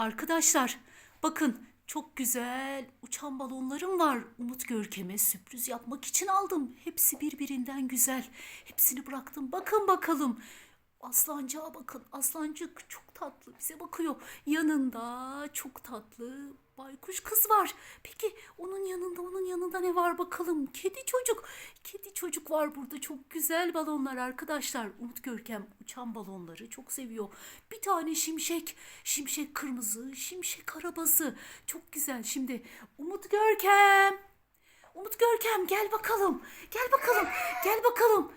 Arkadaşlar bakın çok güzel uçan balonlarım var. Umut Görkem'e sürpriz yapmak için aldım. Hepsi birbirinden güzel. Hepsini bıraktım. Bakın bakalım. Aslancığa bakın. Aslancık çok tatlı bize bakıyor. Yanında çok tatlı baykuş kız var. Peki onun yanında onun yanında ne var bakalım? Kedi çocuk. Kedi çocuk var burada. Çok güzel balonlar arkadaşlar. Umut Görkem uçan balonları çok seviyor. Bir tane şimşek. Şimşek kırmızı, şimşek arabası. Çok güzel. Şimdi Umut Görkem. Umut Görkem gel bakalım. Gel bakalım. Gel bakalım.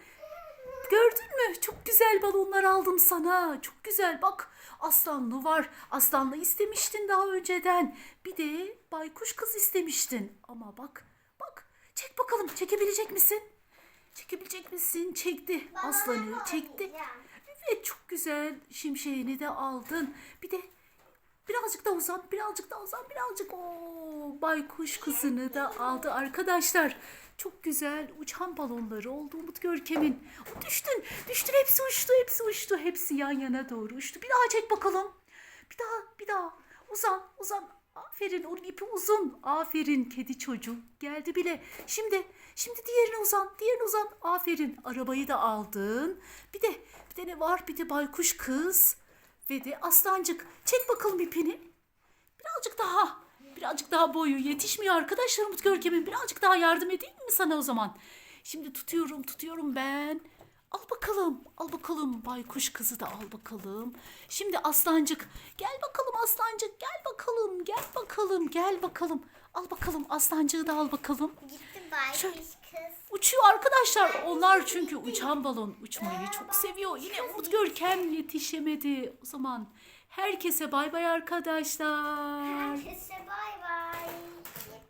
Gördün mü? Çok güzel balonlar aldım sana. Çok güzel. Bak aslanlı var. Aslanlı istemiştin daha önceden. Bir de baykuş kız istemiştin. Ama bak, bak. Çek bakalım. Çekebilecek misin? Çekebilecek misin? Çekti. Aslanı çekti. Evet çok güzel. Şimşeğini de aldın. Bir de birazcık daha uzan, birazcık daha uzan, birazcık. Oo, baykuş kızını da aldı arkadaşlar. Çok güzel uçan balonları oldu Umut Görkem'in. Düştün, düştün hepsi uçtu, hepsi uçtu. Hepsi yan yana doğru uçtu. Bir daha çek bakalım. Bir daha, bir daha. Uzan, uzan. Aferin, onun ipi uzun. Aferin kedi çocuk. Geldi bile. Şimdi, şimdi diğerine uzan, diğerine uzan. Aferin, arabayı da aldın. Bir de, bir de ne var? Bir de baykuş kız. Ve de aslancık. Çek bakalım ipini. Birazcık daha. Birazcık daha boyu yetişmiyor arkadaşlar Umut Görkem'in. Birazcık daha yardım edeyim mi sana o zaman? Şimdi tutuyorum tutuyorum ben. Al bakalım. Al bakalım. Baykuş kızı da al bakalım. Şimdi aslancık. Gel bakalım aslancık. Gel bakalım. Gel bakalım. Gel bakalım. Al bakalım aslancığı da al bakalım. Gitti baykuş Şöyle. kız. Uçuyor arkadaşlar. Onlar çünkü uçan balon uçmayı çok seviyor. Yine Umut Görkem yetişemedi. O zaman herkese bay bay arkadaşlar. Herkese bay